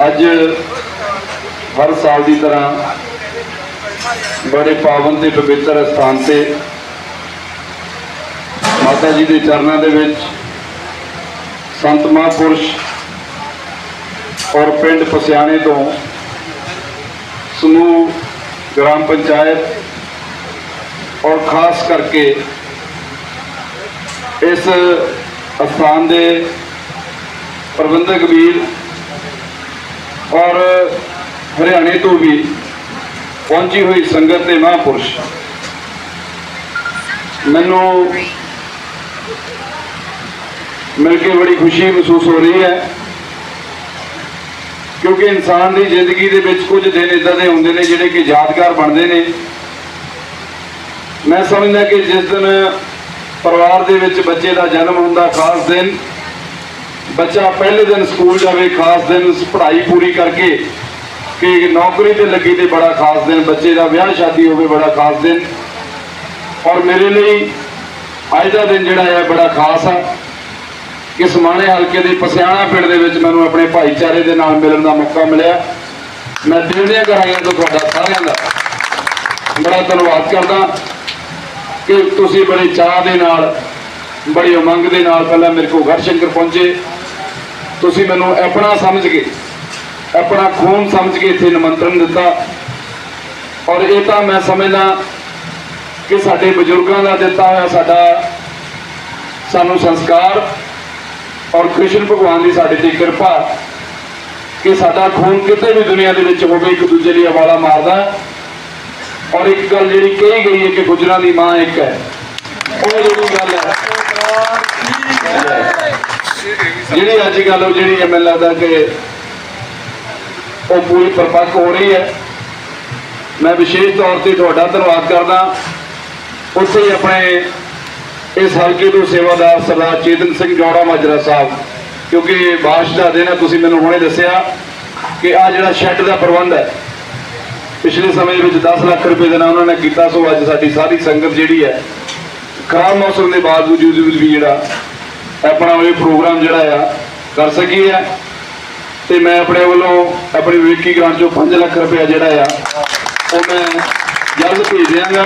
ਅੱਜ ਹਰ ਸਾਲ ਦੀ ਤਰ੍ਹਾਂ ਬੜੇ ਪਾਵਨ ਤੇ ਪਵਿੱਤਰ ਸਥਾਨ ਤੇ ਮਾਤਾ ਜੀ ਦੇ ਚਰਨਾਂ ਦੇ ਵਿੱਚ ਸੰਤ ਮਹਾਂਪੁਰਸ਼ ਔਰ ਪਿੰਡ ਪਸਿਆਣੇ ਤੋਂ ਸਮੂਹ ਗ੍ਰਾਮ ਪੰਚਾਇਤ ਔਰ ਖਾਸ ਕਰਕੇ ਇਸ ਅਸਥਾਨ ਦੇ ਪ੍ਰਬੰਧਕ ਵੀਰ ਔਰ ਹਰਿਆਣੇ ਤੋਂ ਵੀ ਪਹੁੰਚੀ ਹੋਈ ਸੰਗਤ ਤੇ ਮਹਾਂਪੁਰਸ਼। ਮੈਨੂੰ ਮਿਲ ਕੇ ਬੜੀ ਖੁਸ਼ੀ ਮਹਿਸੂਸ ਹੋ ਰਹੀ ਹੈ ਕਿਉਂਕਿ ਇਨਸਾਨ ਦੀ ਜ਼ਿੰਦਗੀ ਦੇ ਵਿੱਚ ਕੁਝ ਦਿਨ ਇਦਾਂ ਦੇ ਹੁੰਦੇ ਨੇ ਜਿਹੜੇ ਕਿ ਯਾਦਗਾਰ ਬਣਦੇ ਨੇ। ਮੈਂ ਸਮਝਦਾ ਕਿ ਜਿਸ ਦਿਨ ਪਰਿਵਾਰ ਦੇ ਵਿੱਚ ਬੱਚੇ ਦਾ ਜਨਮ ਹੁੰਦਾ ਖਾਸ ਦਿਨ। ਬੱਚਾ ਪਹਿਲੇ ਦਿਨ ਸਕੂਲ ਜਾਵੇ, ਖਾਸ ਦਿਨ ਪੜ੍ਹਾਈ ਪੂਰੀ ਕਰਕੇ ਕਿ ਨੌਕਰੀ ਤੇ ਲੱਗੀ ਤੇ ਬੜਾ ਖਾਸ ਦਿਨ। ਬੱਚੇ ਦਾ ਵਿਆਹ, ਸ਼ਾਦੀ ਹੋਵੇ, ਬੜਾ ਖਾਸ ਦਿਨ। ਔਰ ਮੇਰੇ ਲਈ ਅੱਜ ਦਾ ਦਿਨ ਜਿਹੜਾ ਹੈ, ਬੜਾ ਖਾਸ ਆ। ਕਿ ਸਮਾਣੇ ਹਲਕੇ ਦੇ ਪਸਿਆਣਾ ਪਿੰਡ ਦੇ ਵਿੱਚ ਮੈਨੂੰ ਆਪਣੇ ਭਾਈਚਾਰੇ ਦੇ ਨਾਲ ਮਿਲਣ ਦਾ ਮੌਕਾ ਮਿਲਿਆ। ਮੈਂ ਦਿਲ ਦੀਆਂ ਗਹਿਰਾਈਆਂ ਤੋਂ ਤੁਹਾਡਾ ਸਾਰਿਆਂ ਦਾ ਬੜਾ ਧੰਨਵਾਦ ਕਰਦਾ। ਕਿ ਤੁਸੀਂ ਬੜੇ ਚਾਹ ਦੇ ਨਾਲ, ਬੜੀ ਉਮੰਗ ਦੇ ਨਾਲ ਪਹਿਲਾਂ ਮੇਰੇ ਕੋਲ ਗੜਸ਼ੰਕਰ ਪਹੁੰਚੇ। ਤੁਸੀਂ ਮੈਨੂੰ ਆਪਣਾ ਸਮਝ ਕੇ, ਆਪਣਾ ਖੂਨ ਸਮਝ ਕੇ ਇੱਥੇ ਨਿਮੰਤਰਣ ਦਿੱਤਾ। ਔਰ ਇਹ ਤਾਂ ਮੈਂ ਸਮਝਦਾ ਕਿ ਸਾਡੇ ਬਜ਼ੁਰਗਾਂ ਦਾ ਦਿੱਤਾ ਹੋਇਆ ਸਾਡਾ ਸਾਨੂੰ ਸੰਸਕਾਰ ਔਰ ਕ੍ਰਿਸ਼ਨ ਭਗਵਾਨ ਦੀ ਸਾਡੇ ਤੇ ਕਿਰਪਾ ਕਿ ਸਾਡਾ ਖੂਨ ਕਿਤੇ ਵੀ ਦੁਨੀਆ ਦੇ ਵਿੱਚ ਹੋਵੇ, ਇੱਕ ਦੂਜੇ ਲਈ ਹਵਾਲਾ ਮਾਰਦਾ। ਔਰ ਇੱਕ ਗੱਲ ਜਿਹੜੀ ਕਹੀ ਗਈ ਹੈ ਕਿ ਗੁਜਰਾਂ ਦੀ ਮਾਂ ਇੱਕ ਹੈ। ਉਹ ਜਿਹੜੀ ਗੱਲ ਹੈ। ਜਿਹੜੀ ਅੱਜ ਗੱਲ ਉਹ ਜਿਹੜੀ ਹੈ ਮੈਨੂੰ ਲੱਗਦਾ ਕਿ ਉਹ ਪੂਰੀ ਪਰਪੱਕ ਹੋ ਰਹੀ ਹੈ। ਮੈਂ ਵਿਸ਼ੇਸ਼ ਤੌਰ ਤੇ ਤੁਹਾਡਾ ਧੰਨਵਾਦ ਕਰਦਾ। ਉੱਥੇ ਹੀ ਆਪਣੇ ਇਸ ਹਲਕੇ ਤੋਂ ਸੇਵਾਦਾਰ ਸਰਦਾਰ ਚੇਤਨ ਸਿੰਘ ਜੋੜਾ ਮਾਜਰਾ ਸਾਹਿਬ, ਕਿਉਂਕਿ ਬਾਰਿਸ਼ ਦਾ ਦਿਨ ਹੈ ਤੁਸੀਂ ਮੈਨੂੰ ਹੁਣੇ ਦੱਸਿਆ ਕਿ ਆ ਜਿਹੜਾ ਸ਼ੈੱਡ ਦਾ ਪ੍ਰਬੰਧ ਹੈ ਪਿਛਲੇ ਸਮੇਂ ਵਿੱਚ 10 ਲੱਖ ਰੁਪਏ ਦੇ ਨਾਲ ਉਹਨਾਂ ਨੇ ਕੀਤਾ, ਸੋ ਅੱਜ ਸਾਡੀ ਸਾਰੀ ਸੰਗਤ ਜਿਹੜੀ ਹੈ, ਖਰਾਬ ਮੌਸਮ ਦੇ ਬਾਵਜੂਦ ਵੀ ਜਿਹੜਾ ਆਪਣਾ ਇਹ ਪ੍ਰੋਗਰਾਮ ਜਿਹੜਾ ਆ ਕਰ ਸਕੀ ਹੈ। ਤੇ ਮੈਂ ਆਪਣੇ ਵੱਲੋਂ ਆਪਣੀ ਵਿਵੇਕੀ ਗ੍ਰਾਂਟ ਚੋਂ 5 ਲੱਖ ਰੁਪਏ ਜਿਹੜਾ ਆ, ਉਹ ਮੈਂ ਜਲਦ ਭੇਜ ਦਿਆਂਗਾ।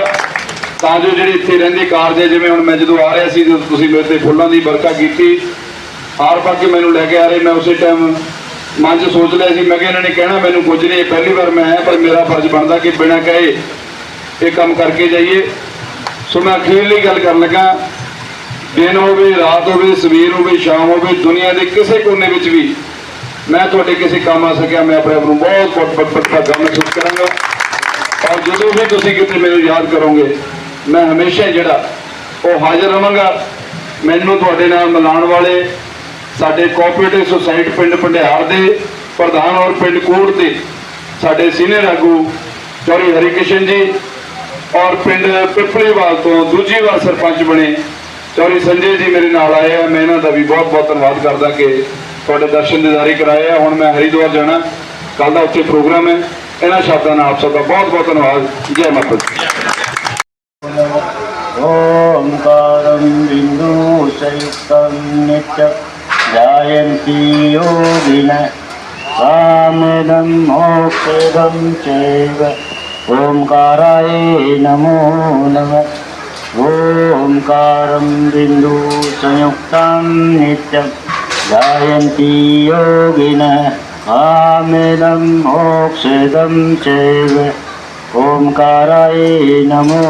ਤਾਂ ਜੋ ਜਿਹੜੇ ਇੱਥੇ ਰਹਿੰਦੇ ਕਾਰਜ ਹੈ ਜਿਵੇਂ ਹੁਣ ਮੈਂ ਜਦੋਂ ਆ ਰਿਹਾ ਸੀ, ਜਦੋਂ ਤੁਸੀਂ ਮੇਰੇ ਤੇ ਫੁੱਲਾਂ ਦੀ ਵਰਖਾ ਕੀਤੀ, ਹਾਰ ਪਾ ਕੇ ਮੈਨੂੰ ਲੈ ਕੇ ਆ ਰਹੇ, ਮੈਂ ਉਸੇ ਟਾਈਮ ਮਨ 'ਚ ਸੋਚ ਲਿਆ ਸੀ, ਮੈਂ ਕਿ ਇਹਨਾਂ ਨੇ ਕਹਿਣਾ, ਮੈਨੂੰ ਕੁਝ ਨਹੀਂ, ਇਹ ਪਹਿਲੀ ਵਾਰ ਮੈਂ ਆਇਆ, ਪਰ ਮੇਰਾ ਫਰਜ਼ ਬਣਦਾ ਕਿ ਬਿਨਾਂ ਕਹੇ ਇਹ ਕੰਮ ਕਰਕੇ ਜਾਈਏ। ਸੋ ਮੈਂ ਅਖੀਰਲੀ ਗੱਲ ਕਰਨ ਲੱਗਾ। ਦਿਨ ਹੋਵੇ, ਰਾਤ ਹੋਵੇ, ਸਵੇਰ ਹੋਵੇ, ਸ਼ਾਮ ਹੋਵੇ, ਦੁਨੀਆ ਦੇ ਕਿਸੇ ਕੋਨੇ ਵਿੱਚ ਵੀ ਮੈਂ ਤੁਹਾਡੇ ਕਿਸੇ ਕੰਮ ਆ ਸਕਿਆ, ਮੈਂ ਆਪਣੇ ਆਪ ਨੂੰ ਬਹੁਤ ਬਹੁਤ ਬਹੁਤ ਬਹੁਤ ਭਾਗਾ ਮਹਿਸੂਸ ਕਰਾਂਗਾ। ਔਰ ਜਦੋਂ ਵੀ ਤੁਸੀਂ ਕਿਤੇ ਮੈਨੂੰ ਯਾਦ ਕਰੋਗੇ, ਮੈਂ ਹਮੇਸ਼ਾ ਜਿਹੜਾ ਉਹ ਹਾਜ਼ਰ ਰਵਾਂਗਾ ਮੈਨੂੰ ਤੁਹਾਡੇ ਨਾਲ ਮਿਲਾਉਣ ਵਾਲੇ ਸਾਡੇ ਕੋਆਪਰੇਟਿਵ ਸੁਸਾਇਟੀ ਪਿੰਡ ਪੰਡਿਆਰ ਦੇ ਪ੍ਰਧਾਨ ਔਰ ਪਿੰਡ ਕੋਟ ਦੇ ਸਾਡੇ ਸੀਨੀਅਰ ਆਗੂ ਚੌਰੀ ਹਰੀਕਿਸ਼ਨ ਜੀ ਔਰ ਪਿੰਡ ਪਿਪਲੀਵਾਲ ਤੋਂ ਦੂਜੀ ਵਾਰ ਸਰਪੰਚ ਬਣੇ ਚੌਰੀ ਸੰਜੇ ਜੀ ਮੇਰੇ ਨਾਲ ਆਏ ਆ। ਮੈਂ ਇਹਨਾਂ ਦਾ ਵੀ ਬਹੁਤ ਬਹੁਤ ਧੰਨਵਾਦ ਕਰਦਾ ਕਿ ਤੁਹਾਡੇ ਦਰਸ਼ਨ ਦੀ ਦਿਦਾਰੀ ਕਰਾਏ ਆ। ਹੁਣ ਮੈਂ ਹਰੀਦੁਆਰ ਜਾਣਾ। ਕੱਲ ਦਾ ਉੱਥੇ ਪ੍ਰੋਗਰਾਮ ਹੈ। ਇਹਨਾਂ ਸ਼ਬਦਾਂ ਨਾਲ ਆਪ ਸਭ ਦਾ ਬਹੁਤ ਬਹੁਤ ਧੰਨਵਾਦ। ਜੈ ਮਾਤਾ ਜੀ ਓਮ ਕਾਰਮ ਬਿੰਦੂ ਸਯੁਕਤੰ ਨਿਤਯ जायन्ति योगिन सामदं मोक्षदं चैव ओङ्काराय नमो नमः ओङ्कारं बिन्दुसंयुक्तं नित्यं जायन्ति योगिनः सामदं मोक्षदं चैव ओङ्काराय नमो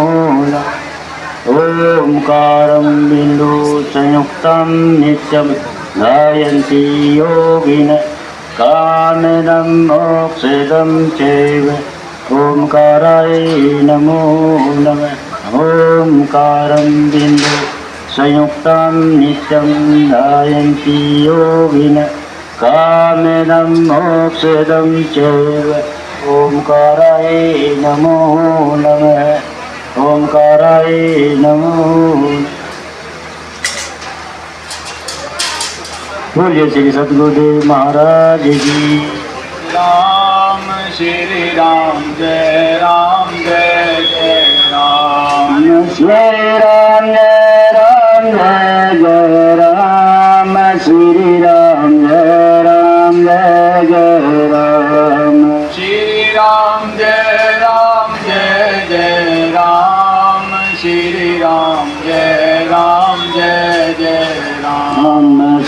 नमः ओङ्कारं बिन्दुसंयुक्तं नित्यं गायन्ति योगिन कामिनं मोक्षदं चैव ओङ्काराय नमो नमः ओङ्कारं बिन्दु संयुक्तं नित्यं गायन्ति योगिन कामिनं मोक्षदं चैव ओङ्काराय नमो नमः ओंकाराय नमो બોલીએ શ્રી સદગુરુદેવ મહારાજ જી રામ શ્રી રામ જય રામ જય જય રામ શ્રી રામ જય રામ જય જય રામ શ્રી રામ જય રામ જય જય રામ શ્રી રામ જય રામ જય જય રામ શ્રી રામ જય રામ જય જય રામ